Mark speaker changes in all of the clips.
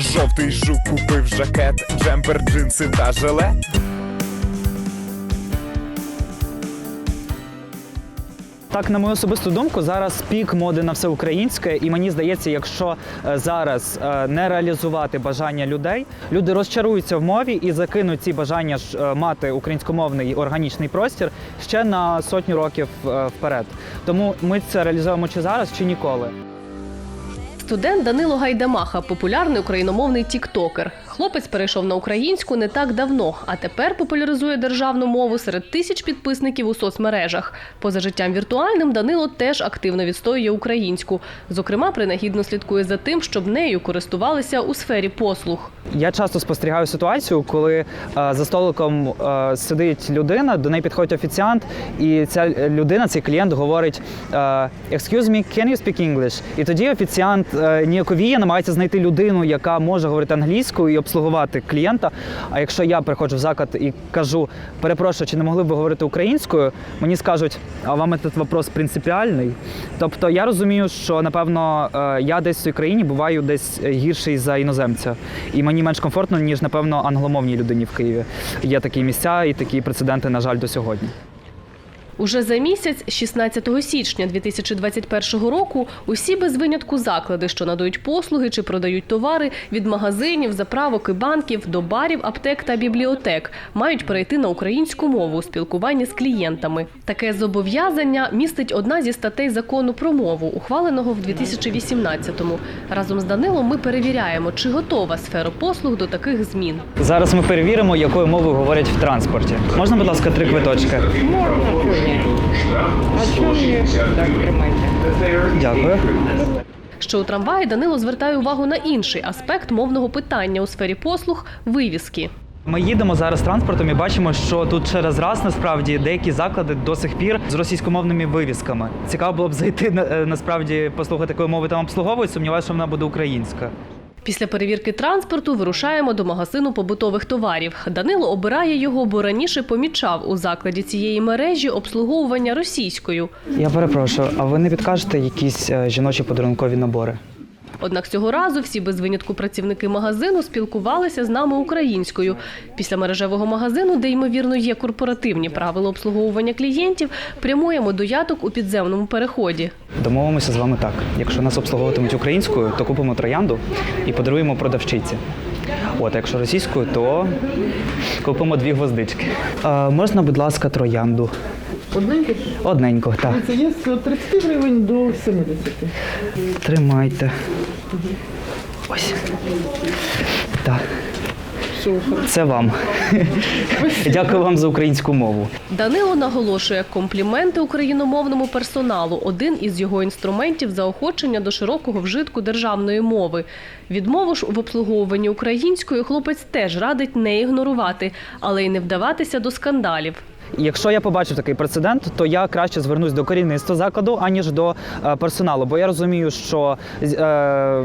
Speaker 1: Жовтий жук купив жакет, джемпер, джинси та жилет.
Speaker 2: Так, на мою особисту думку, зараз пік моди на все українське, і мені здається, якщо е, зараз е, не реалізувати бажання людей, люди розчаруються в мові і закинуть ці бажання е, мати українськомовний органічний простір ще на сотню років вперед. Тому ми це реалізуємо чи зараз, чи ніколи.
Speaker 3: Студент Данило Гайдамаха, популярний україномовний тіктокер. Хлопець перейшов на українську не так давно, а тепер популяризує державну мову серед тисяч підписників у соцмережах. Поза життям віртуальним Данило теж активно відстоює українську. Зокрема, принагідно слідкує за тим, щоб нею користувалися у сфері послуг.
Speaker 2: Я часто спостерігаю ситуацію, коли е, за столиком е, сидить людина, до неї підходить офіціант, і ця людина, цей клієнт говорить е, «Excuse me, can you speak English?» І тоді офіціант ніяковіє, намагається знайти людину, яка може говорити англійською і обслугувати клієнта. А якщо я приходжу в заклад і кажу, перепрошую, чи не могли б ви говорити українською, мені скажуть, а вам цей вопрос принципіальний. Тобто я розумію, що напевно е, я десь в цій країні буваю десь гірший за іноземця. І мені менш комфортно, ніж, напевно, англомовній людині в Києві. Є такі місця і такі прецеденти, на жаль, до сьогодні.
Speaker 3: Уже за місяць, 16 січня 2021 року, усі без винятку заклади, що надають послуги чи продають товари від магазинів, заправок і банків до барів, аптек та бібліотек, мають перейти на українську мову у спілкуванні з клієнтами. Таке зобов'язання містить одна зі статей закону про мову, ухваленого в 2018-му. Разом з Данилом ми перевіряємо, чи готова сфера послуг до таких змін.
Speaker 2: Зараз ми перевіримо, якою мовою говорять в транспорті. Можна, будь ласка, три квиточки?
Speaker 4: А чому ні? Так, тримайте.
Speaker 2: Дякую.
Speaker 3: Що у трамваї Данило звертає увагу на інший аспект мовного питання у сфері послуг вивіски.
Speaker 2: Ми їдемо зараз транспортом і бачимо, що тут через раз насправді деякі заклади до сих пір з російськомовними вивісками. Цікаво було б зайти на- е, насправді послухати, якою мови там обслуговують. Сумніваюся, що вона буде українська.
Speaker 3: Після перевірки транспорту вирушаємо до магазину побутових товарів. Данило обирає його, бо раніше помічав у закладі цієї мережі обслуговування російською.
Speaker 2: Я перепрошую, а ви не підкажете якісь е, жіночі подарункові набори?
Speaker 3: Однак цього разу всі без винятку працівники магазину спілкувалися з нами українською. Після мережевого магазину, де ймовірно є корпоративні правила обслуговування клієнтів, прямуємо до яток у підземному переході.
Speaker 2: Домовимося з вами так. Якщо нас обслуговуватимуть українською, то купимо троянду і подаруємо продавчиці. От, а якщо російською, то купимо дві гвоздички. Е, можна, будь ласка, троянду.
Speaker 4: Одненьке?
Speaker 2: Одненько, так.
Speaker 4: Це є з 30 гривень до 70.
Speaker 2: Тримайте. Ось. Так. Це вам. Дякую вам за українську мову.
Speaker 3: Данило наголошує, компліменти україномовному персоналу один із його інструментів заохочення до широкого вжитку державної мови. Відмову ж в обслуговуванні українською хлопець теж радить не ігнорувати, але й не вдаватися до скандалів.
Speaker 2: Якщо я побачив такий прецедент, то я краще звернусь до керівництва закладу, аніж до е, персоналу. Бо я розумію, що е,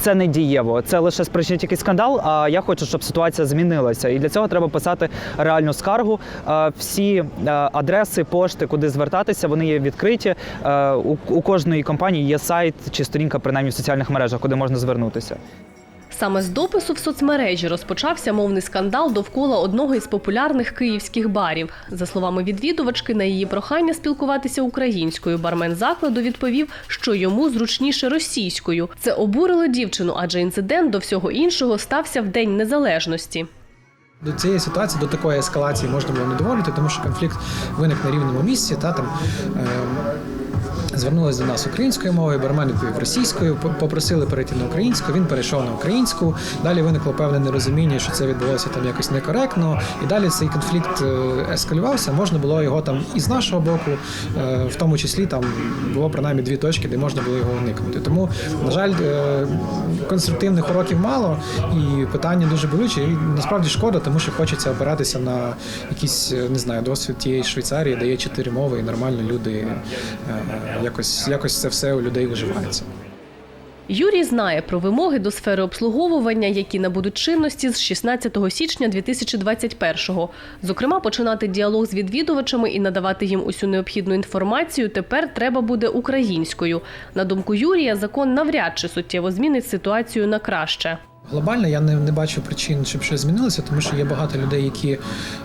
Speaker 2: це не дієво, це лише спричинить якийсь скандал. А я хочу, щоб ситуація змінилася. І для цього треба писати реальну скаргу. Е, всі е, адреси, пошти, куди звертатися, вони є відкриті. Е, у, у кожної компанії є сайт чи сторінка, принаймні в соціальних мережах, куди можна звернутися.
Speaker 3: Саме з допису в соцмережі розпочався мовний скандал довкола одного із популярних київських барів. За словами відвідувачки, на її прохання спілкуватися українською, бармен закладу відповів, що йому зручніше російською. Це обурило дівчину, адже інцидент до всього іншого стався в День Незалежності.
Speaker 5: До цієї ситуації, до такої ескалації можна було не доводити, тому що конфлікт виник на рівному місці. Та там е, звернулися до нас українською мовою, бармен відповів російською, попросили перейти на українську. Він перейшов на українську. Далі виникло певне нерозуміння, що це відбулося там якось некоректно. І далі цей конфлікт е, ескалювався. Можна було його там і з нашого боку, е, в тому числі там було принаймні дві точки, де можна було його уникнути. Тому, на жаль, е, конструктивних уроків мало, і питання дуже болюче. І насправді шкода, тому що хочеться опиратися на якийсь, не знаю, досвід тієї Швейцарії, де є чотири мови, і нормально люди якось, якось це все у людей виживається.
Speaker 3: Юрій знає про вимоги до сфери обслуговування, які набудуть чинності з 16 січня 2021-го. Зокрема, починати діалог з відвідувачами і надавати їм усю необхідну інформацію тепер треба буде українською. На думку Юрія, закон навряд чи суттєво змінить ситуацію на краще.
Speaker 5: Глобально я не, не бачу причин, щоб щось змінилося, тому що є багато людей, які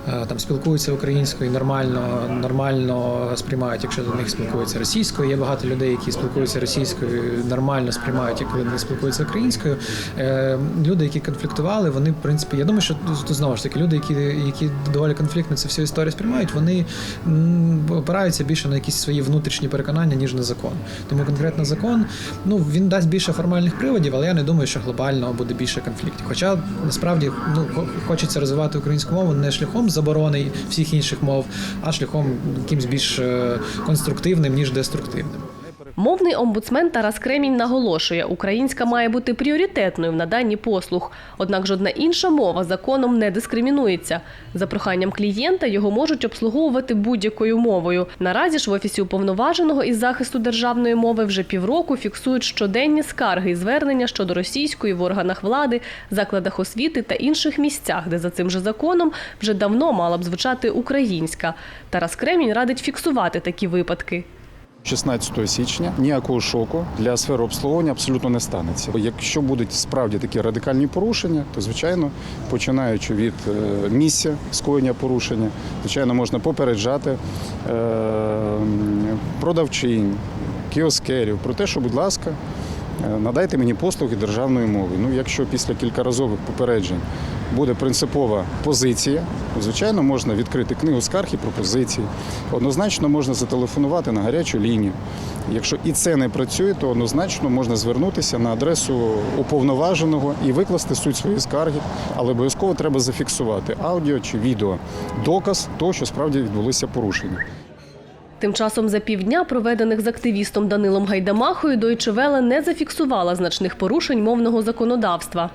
Speaker 5: е, там спілкуються українською і нормально, нормально сприймають, якщо до них спілкуються російською. Є багато людей, які спілкуються російською, нормально сприймають, як вони спілкуються українською. Е, люди, які конфліктували, вони в принципі, я думаю, що тут знову ж таки люди, які, які доволі конфліктно цю всю історію сприймають, вони опираються більше на якісь свої внутрішні переконання, ніж на закон. Тому конкретно закон, ну він дасть більше формальних приводів, але я не думаю, що глобально буде більше конфліктів. Хоча насправді ну хо- хочеться розвивати українську мову не шляхом заборони всіх інших мов, а шляхом якимсь більш е, конструктивним ніж деструктивним.
Speaker 3: Мовний омбудсмен Тарас Кремінь наголошує, українська має бути пріоритетною в наданні послуг. Однак жодна інша мова законом не дискримінується. За проханням клієнта його можуть обслуговувати будь-якою мовою. Наразі ж в офісі уповноваженого із захисту державної мови вже півроку фіксують щоденні скарги і звернення щодо російської в органах влади, закладах освіти та інших місцях, де за цим же законом вже давно мала б звучати українська. Тарас Кремінь радить фіксувати такі випадки.
Speaker 6: 16 січня ніякого шоку для сфери обслуговування абсолютно не станеться. Якщо будуть справді такі радикальні порушення, то звичайно, починаючи від е, місця скоєння порушення, звичайно, можна попереджати е, продавчинь, кіоскерів про те, що, будь ласка, надайте мені послуги державної мови. Ну, якщо після кількаразових попереджень буде принципова позиція, звичайно, можна відкрити книгу скарг і пропозицій. Однозначно можна зателефонувати на гарячу лінію. Якщо і це не працює, то однозначно можна звернутися на адресу уповноваженого і викласти суть своєї скарги, але обов'язково треба зафіксувати аудіо чи відео доказ того, що справді відбулися порушення.
Speaker 3: Тим часом за півдня, проведених з активістом Данилом Гайдамахою, Deutsche не зафіксувала значних порушень мовного законодавства.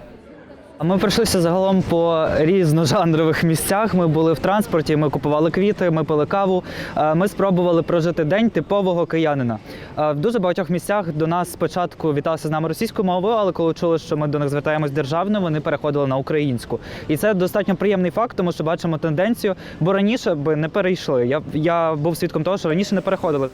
Speaker 2: Ми пройшлися загалом по різножанрових місцях. Ми були в транспорті, ми купували квіти, ми пили каву. Е, Ми спробували прожити день типового киянина. Е, В дуже багатьох місцях до нас спочатку віталися з нами російською мовою, але коли чули, що ми до них звертаємось державно, вони переходили на українську. І це достатньо приємний факт, тому що бачимо тенденцію, бо раніше би не перейшли. Я, я був свідком того, що раніше не переходили.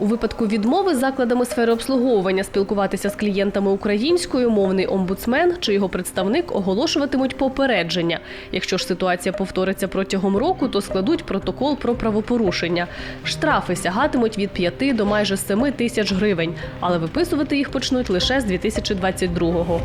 Speaker 3: У випадку відмови закладами сфери обслуговування спілкуватися з клієнтами українською, мовний омбудсмен чи його представник оголошуватимуть попередження. Якщо ж ситуація повториться протягом року, то складуть протокол про правопорушення. Штрафи сягатимуть від 5 до майже 7 тисяч гривень, але виписувати їх почнуть лише з 2022-го.